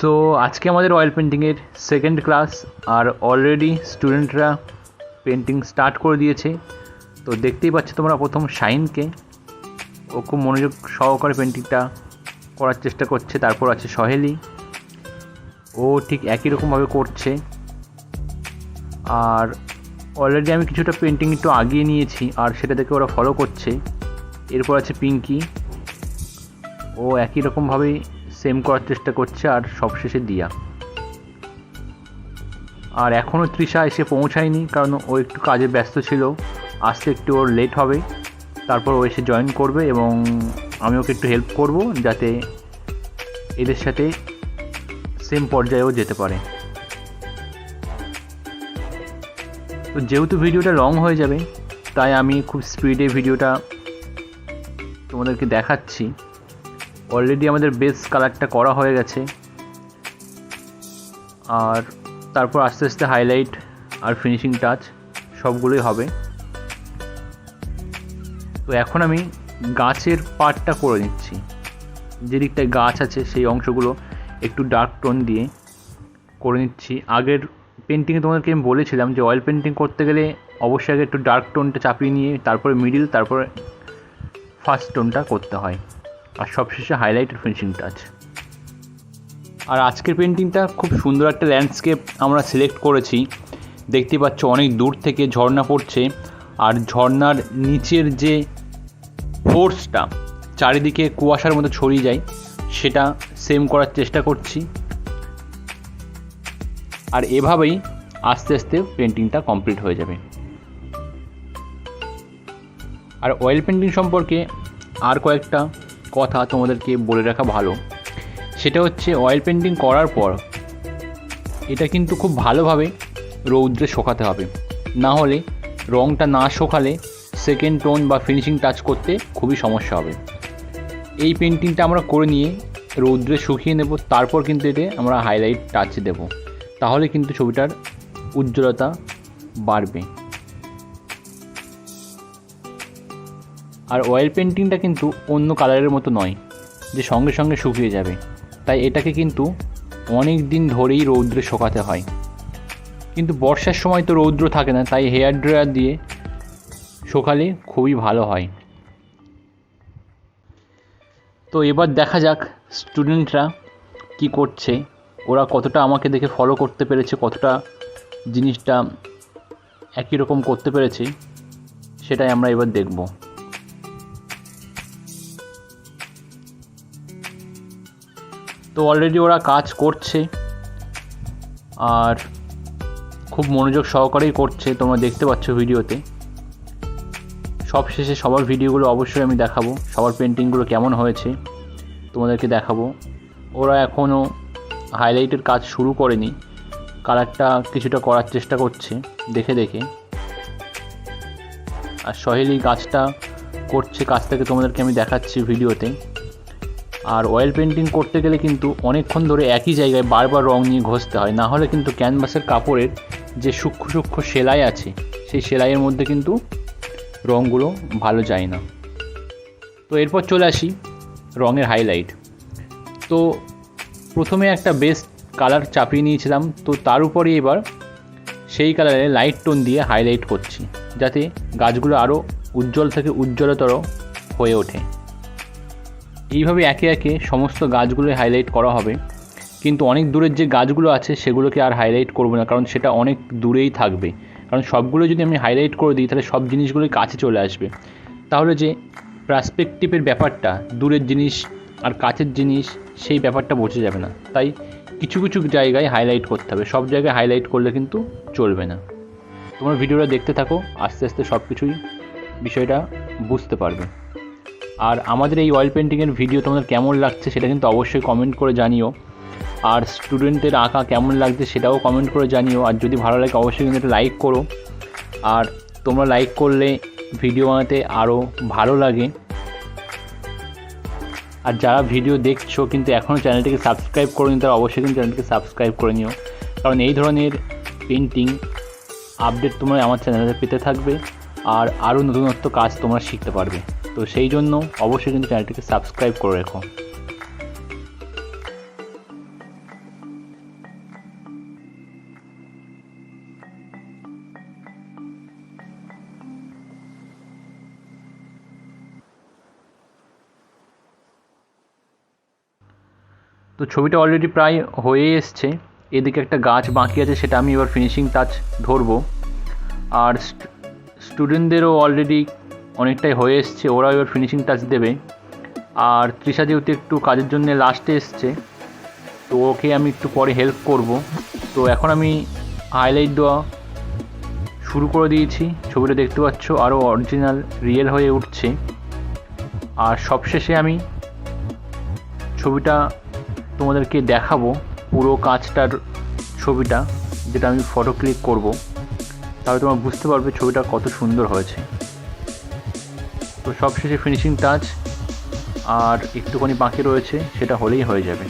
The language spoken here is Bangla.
সো আজকে আমাদের অয়েল পেন্টিংয়ের সেকেন্ড ক্লাস আর অলরেডি স্টুডেন্টরা পেন্টিং স্টার্ট করে দিয়েছে। তো দেখতেই পাচ্ছ তোমরা প্রথম শাইনকে ও খুব মনোযোগ সহকারে পেন্টিংটা করার চেষ্টা করছে, তারপর আছে সহেলি। ও ঠিক একই রকমভাবে করছে। আর অলরেডি আমি কিছুটা পেন্টিং একটু আগিয়ে নিয়েছি, আর সেটা দেখে ওরা ফলো করছে। এরপর আছে পিঙ্কি। ও একই রকমভাবেই সেম করার চেষ্টা করছে আর সবশেষে দিয়া। আর এখনও তৃষা এসে পৌঁছায়নি, কারণ ও একটু কাজে ব্যস্ত ছিল। আসতে একটু ওর লেট হবে। তারপর ও এসে জয়েন করবে এবং আমি ওকে একটু হেল্প করব যাতে এদের সাথে সেম পর্যায়েও যেতে পারে। তো যেহেতু ভিডিওটা লং হয়ে যাবে, তাই আমি খুব স্পিডে ভিডিওটা তোমাদেরকে দেখাচ্ছি। অলরেডি আমাদের বেস কালারটা করা হয়ে গেছে। আর তারপর আস্তে আস্তে হাইলাইট আর ফিনিশিং টাচ সবগুলোই হবে। তো এখন আমি গাছের পার্টটা করে নিচ্ছি। যে দিকটায় গাছ আছে সেই অংশগুলো একটু ডার্ক টোন দিয়ে করে নিচ্ছি। আগের পেন্টিংয়ে তোমাদেরকে আমি বলেছিলাম যে অয়েল পেন্টিং করতে গেলে অবশ্যই আগে একটু ডার্ক টোনটা চাপিয়ে নিয়ে তারপরে মিডিল তারপরে ফার্স্ট টোনটা করতে হয়। আর সবশেষে হাইলাইট আর ফিনিশিং টাচ আর আজকের পেন্টিংটা খুব সুন্দর একটা ল্যান্ডস্কেপ আমরা সিলেক্ট করেছি। দেখতে পাচ্ছ অনেক দূর থেকে ঝর্ণা পড়ছে। আর ঝর্ণার নিচের যে ফোর্সটা চারিদিকে কুয়াশার মতো ছড়িয়ে যায়, সেটা সেম করার চেষ্টা করছি। আর এভাবেই আস্তে আস্তে পেন্টিংটা কমপ্লিট হয়ে যাবে। আর অয়েল পেন্টিং সম্পর্কে আর কয়েকটা কথা তোমাদেরকে বলে রাখা ভালো। সেটা হচ্ছে অয়েল পেন্টিং করার পর এটা কিন্তু খুব ভালোভাবে রৌদ্রে শোকাতে হবে। না হলে রঙটা না শোকালে সেকেন্ড টোন বা ফিনিশিং টাচ করতে খুবই সমস্যা হবে। এই পেন্টিংটা আমরা করে নিয়ে রৌদ্রে শুকিয়ে নেব, তারপর কিন্তু এতে আমরা হাইলাইট টাচ দেব। তাহলে কিন্তু ছবিটার উজ্জ্বলতা বাড়বে। আর অয়েল পেন্টিংটা কিন্তু অন্য কালারের মতো নয়, যে সঙ্গে সঙ্গে শুকিয়ে যাবে। তাই এটাকে কিন্তু অনেক দিন ধরেই রৌদ্রে শোকাতে হয়। কিন্তু বর্ষার সময় তো রৌদ্র থাকে না, তাই হেয়ার ড্রায়ার দিয়ে শোকালে খুবই ভালো হয়। তো এবার দেখা যাক স্টুডেন্টরা কি করছে, ওরা কতটা আমাকে দেখে ফলো করতে পেরেছে, কতটা জিনিসটা একই রকম করতে পেরেছে, সেটাই আমরা এবার দেখব। তো অলরেডি ওরা কাজ করছে। আর খুব মনোযোগ সহকারেই করছে, তোমরা দেখতে পাচ্ছ ভিডিওতে। সব শেষে সবার ভিডিওগুলো অবশ্যই আমি দেখাবো, সবার পেন্টিংগুলো কেমন হয়েছে, তোমাদেরকে দেখাবো। ওরা এখনও হাইলাইটের কাজ শুরু করেনি কালারটা কিছুটা করার চেষ্টা করছে, দেখে দেখে। আর সহেলি গাছটা করছে, কাছ থেকে তোমাদেরকে আমি দেখাচ্ছি ভিডিওতে। আর অয়েল পেন্টিং করতে গেলে কিন্তু অনেকক্ষণ ধরে একই জায়গায় বারবার রং নিয়ে ঘষতে হয়। না হলে কিন্তু ক্যানভাসের কাপড়ের যে সূক্ষ্ম সূক্ষ্ম সেলাই আছে, সেই সেলাইয়ের মধ্যে কিন্তু রঙগুলো ভালো যায় না। তো এরপর চলে আসি রঙের হাইলাইট তো প্রথমে একটা বেস্ট কালার চাপিয়ে নিয়েছিলাম। তো তার উপরে এবার সেই কালারে লাইট টোন দিয়ে হাইলাইট করছি, যাতে গাছগুলো আরও উজ্জ্বল থেকে উজ্জ্বলতর হয়ে ওঠে। এইভাবে একে একে সমস্ত গাছগুলোই হাইলাইট করা হবে। কিন্তু অনেক দূরের যে গাছগুলো আছে, সেগুলোকে আর হাইলাইট করব না, কারণ সেটা অনেক দূরেই থাকবে। কারণ সবগুলো যদি আমি হাইলাইট করে দিই, তাহলে সব জিনিসগুলোই কাছে চলে আসবে। তাহলে যে প্রাসপেক্টিভের ব্যাপারটা, দূরের জিনিস আর কাছের জিনিস, সেই ব্যাপারটা বোঝা যাবে না। তাই কিছু কিছু জায়গায় হাইলাইট করতে হবে। সব জায়গায় হাইলাইট করলে কিন্তু চলবে না। তোমার ভিডিওটা দেখতে থাকো, আস্তে আস্তে সব কিছুই বিষয়টা বুঝতে পারবে। আর আমাদের এই অয়েল পেন্টিংয়ের ভিডিও তোমাদের কেমন লাগছে সেটা কিন্তু অবশ্যই কমেন্ট করে জানিও। আর স্টুডেন্টের আঁকা কেমন লাগছে সেটাও কমেন্ট করে জানিও। আর যদি ভালো লাগে অবশ্যই কিন্তু একটা লাইক করো। আর তোমরা লাইক করলে ভিডিও বানাতে আরও ভালো লাগে। আর যারা ভিডিও দেখছ কিন্তু এখনও চ্যানেলটিকে সাবস্ক্রাইব করো তারা অবশ্যই কিন্তু চ্যানেলটিকে সাবস্ক্রাইব করে নিও। কারণ এই ধরনের পেন্টিং আপডেট তোমরা আমার চ্যানেলে পেতে থাকবে। আর আরও নতুনত্ব কাজ তোমরা শিখতে পারবে। তো সেই জন্য অবশ্যই কিন্তু চ্যানেলটিকে সাবস্ক্রাইব করে রেখো। তো ছবিটা অলরেডি প্রায় হয়ে এসছে। এদিকে একটা গাছ বাকি আছে, সেটা আমি এবার ফিনিশিং টাচ ধরবো। আর স্টুডেন্টদেরও অলরেডি অনেকটাই হয়ে এসছে। ওরাও এবার ফিনিশিং টাচ দেবে। আর তৃষা যেহেতু একটু কাজের জন্য লাস্টে এসছে, তো ওকে আমি একটু পরে হেল্প করব। তো এখন আমি হাইলাইট দেওয়া শুরু করে দিয়েছি। ছবিটা দেখতে পাচ্ছ আরও অরিজিনাল রিয়েল হয়ে উঠছে। আর সবশেষে আমি ছবিটা তোমাদেরকে দেখাবো, পুরো কাজটার ছবিটা, যেটা আমি ফটো ক্লিক করব। তাহলে তোমরা বুঝতে পারবে ছবিটা কত সুন্দর হয়েছে। তো সবশেষে ফিনিশিং টাচ আর একটুখানি বাকি রয়েছে সেটা হলেই হয়ে যাবে।